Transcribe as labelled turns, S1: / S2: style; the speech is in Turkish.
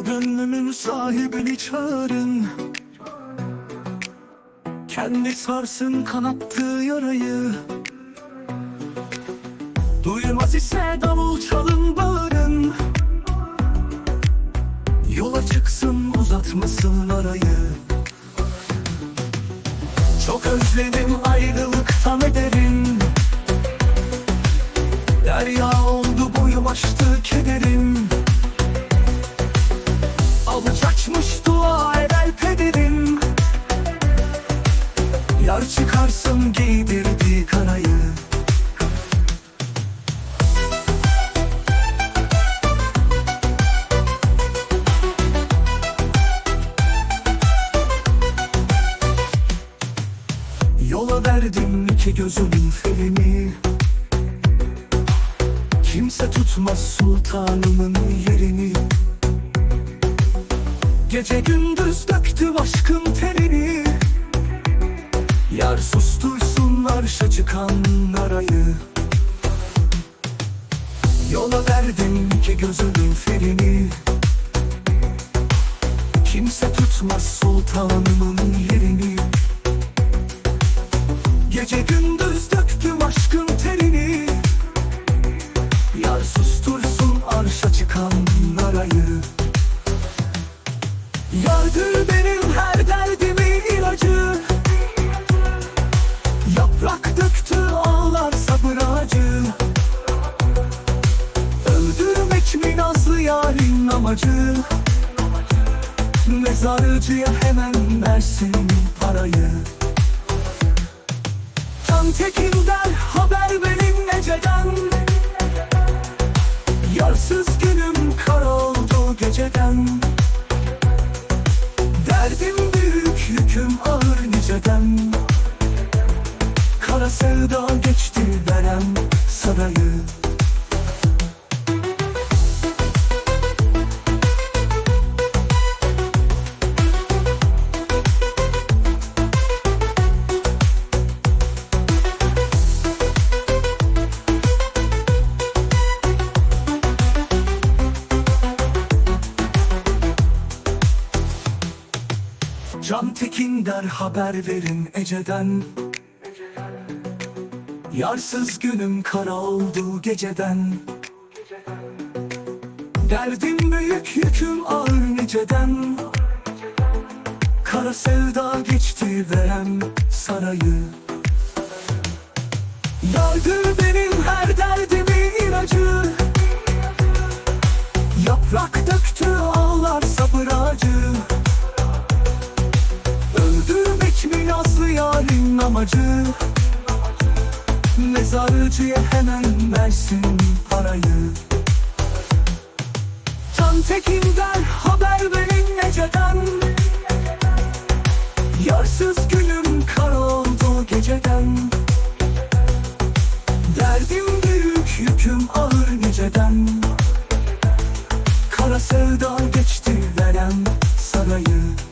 S1: Bu gönlümün sahibini çağırın. Kendi sarsın kanattığı yarayı. Duymaz ise davul çalın bağırın. Yola çıksın uzatmasın arayı. Çok özledim ayrılıktan giydirdiği karayı. Yola verdim iki gözümün felini Kimse tutmaz sultanımın yerini. Gece gündüz döktüm aşkın terini sustursun arşa çıkan arayı. Yola verdim iki gözümün ferini. Kimse tutmaz sultanımın yerini. Gece gündüz döktüm aşkın terini. Yar sustursun arşa çıkan arayı. Yardır benim amacı. Mezarcıya hemen versin parayı. Can Tekin'den haber verin Ece'den. Yarsız günüm kar oldu geceden. Derdim büyük yüküm ağır niceden. Kara sevda geçti verem sarayı Can Tekin der haber verin Ece'den. Yarsız günüm kara oldu geceden. Derdim büyük yüküm ağır niceden. Kara sevda geçti verem sarayı. Yardır benim her derdimin ilacı. Yaprak döktü ağlar sabır ağacı nazlı yarın amacı. Mezarcıya hemen versin parayı. Can Tekin'den haber verin Ece'den Yarsız günüm kar oldu geceden. Derdim büyük yüküm ağır niceden. Kara sevda geçti verem sarayı